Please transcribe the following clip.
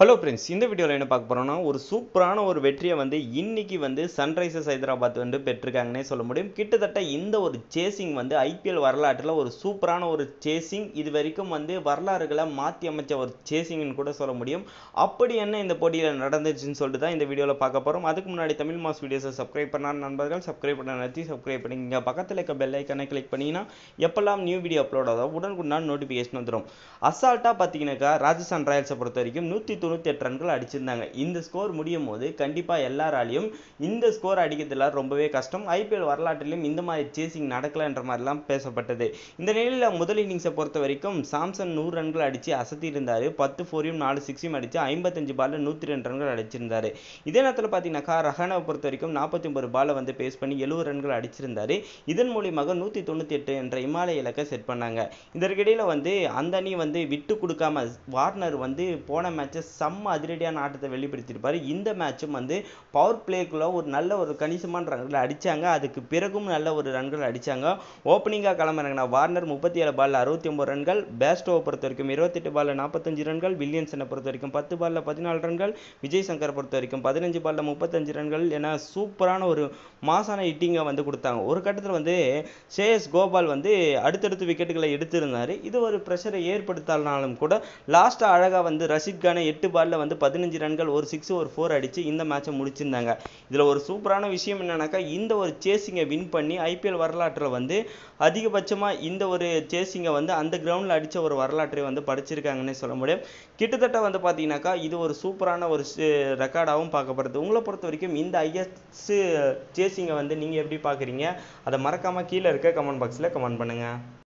Hello friends இந்த வீடியோவில் என்ன பார்க்க போகிறோம்னா ஒரு சூப்பரான ஒரு வெற்றியை வந்து இன்னைக்கு வந்து சன்ரைசர்ஸ் ஹைதராபாத் வந்து பெற்றிருக்காங்கன்னே சொல்ல முடியும். கிட்டத்தட்ட இந்த ஒரு சேசிங் வந்து ஐபிஎல் வரலாற்றில் ஒரு சூப்பரான ஒரு சேசிங் இது வரைக்கும் வந்து வரலாறுகளை மாற்றி அமைச்ச ஒரு சேசிங்னு கூட சொல்ல முடியும். அப்படி என்ன இந்த போட்டியில் நடந்துச்சுன்னு சொல்லிட்டு தான் இந்த வீடியோவில் பார்க்க போகிறோம் அதுக்கு முன்னாடி தமிழ் மாஸ் வீடியோஸை சப்ஸ்கிரைப் பண்ண நண்பர்கள் சப்ஸ்கிரைப் பண்ண நிறுத்தி சப்ஸ்கிரைப் பண்ணிங்க பக்கத்தில் இருக்க பெல் ஐக்கனை கிளிக் பண்ணிங்கன்னா எப்பெல்லாம் நியூ வீடியோ அப்லோட் ஆகும் உடனுக்குடன் நோட்டிஃபிகேஷன் வந்துடும் அசால்ட்டாக பார்த்தீங்கன்னாக்கா ராஜஸ்தான் ராயல்ஸை பொறுத்த வரைக்கும் நூற்றி தொண்ணூற்றி எட்டு ரன்கள் அடிச்சிருந்தாங்க. இந்த ஸ்கோர் முடியும் போது கண்டிப்பாக எல்லாராலையும் இந்த ஸ்கோர் அடிக்கிறதுல ரொம்பவே கஷ்டம். ஐபிஎல் வரலாற்றிலும் இந்த மாதிரி சேசிங் நடக்கலன்ற மாதிரிலாம் பேசப்பட்டது. இந்த நிலையில் முதல் இன்னிங்ஸை பொறுத்த வரைக்கும் சாம்சன் நூறு ரன்கள் அடித்து அசத்தி இருந்தார் பத்து ஃபோரையும் நாலு சிக்ஸையும் அடித்து ஐம்பத்தஞ்சு பாலில் நூற்றி ரெண்டு ரன்கள் அடிச்சிருந்தார். இதே நேரத்தில் பார்த்தீங்கன்னாக்கா ரஹானாவை பொறுத்த வரைக்கும் நாற்பத்தி ஒன்பது பாலை வந்து பேஸ் பண்ணி எழுபது ரன்கள் அடிச்சிருந்தாரு. இதன் மூலியமாக நூற்றி தொண்ணூற்றி எட்டு என்ற இமாலய இலக்கை செட் பண்ணாங்க. இதற்கிடையில் வந்து அந்த அணி வந்து விட்டு கொடுக்காம வார்னர் வந்து போன மேட்சஸ் செம்ம அதிரடியான ஆட்டத்தை வெளிப்படுத்தியிருப்பாரு. இந்த மேட்சும் வந்து பவர் பிளேக்குள்ள ஒரு நல்ல ஒரு கணிசமான ரன்கள் அடித்தாங்க அதுக்கு பிறகும் நல்ல ஒரு ரன்கள் அடித்தாங்க ஓப்பனிங்காக கிளம்புறாங்கன்னா வார்னர் முப்பத்தி ஏழு பாலில் அறுபத்தி ஒம்பது ரன்கள் பேஸ்டோவை பொறுத்த வரைக்கும் இருபத்தெட்டு பாலில் நாற்பத்தஞ்சு ரன்கள். வில்லியன்ஸனை பொறுத்த வரைக்கும் பத்து பால்ல பதினாலு ரன்கள். விஜய் சங்கரை பொறுத்த வரைக்கும் பதினஞ்சு பால்ல முப்பத்தஞ்சு ரன்கள் என சூப்பரான ஒரு மாசான ஹிட்டிங்கை வந்து கொடுத்தாங்க. ஒரு கட்டத்தில் வந்து சேஎஸ் கோபால் வந்து அடுத்தடுத்து விக்கெட்டுகளை எடுத்திருந்தார். இது ஒரு ப்ரெஷரை ஏற்படுத்தாலும் கூட லாஸ்ட்டாக அழகாக வந்து ரஷித் கானை எட்டு பாலில் வந்து பதினஞ்சு ரன்கள் ஒரு சிக்ஸ் ஒரு ஃபோர் அடித்து இந்த மேட்சை முடிச்சிருந்தாங்க. இதில் ஒரு சூப்பரான விஷயம் என்னன்னாக்கா இந்த ஒரு சேசிங்கை வின் பண்ணி ஐபிஎல் வரலாற்றில் வந்து அதிகபட்சமாக இந்த ஒரு சேசிங்கை வந்து அந்த கிரவுண்டில் அடித்த ஒரு வரலாற்றை வந்து படிச்சிருக்காங்கன்னே சொல்ல முடியும். கிட்டத்தட்ட வந்து பார்த்தீங்கன்னாக்கா இது ஒரு சூப்பரான ஒரு ரெக்கார்டாகவும் பார்க்கப்படுது. உங்களை பொறுத்த வரைக்கும் இந்த ஐஎஸ் சேசிங்கை வந்து நீங்கள் எப்படி பார்க்குறீங்க? அதை மறக்காமல் கீழே இருக்க கமெண்ட் பாக்ஸில் கமெண்ட் பண்ணுங்கள்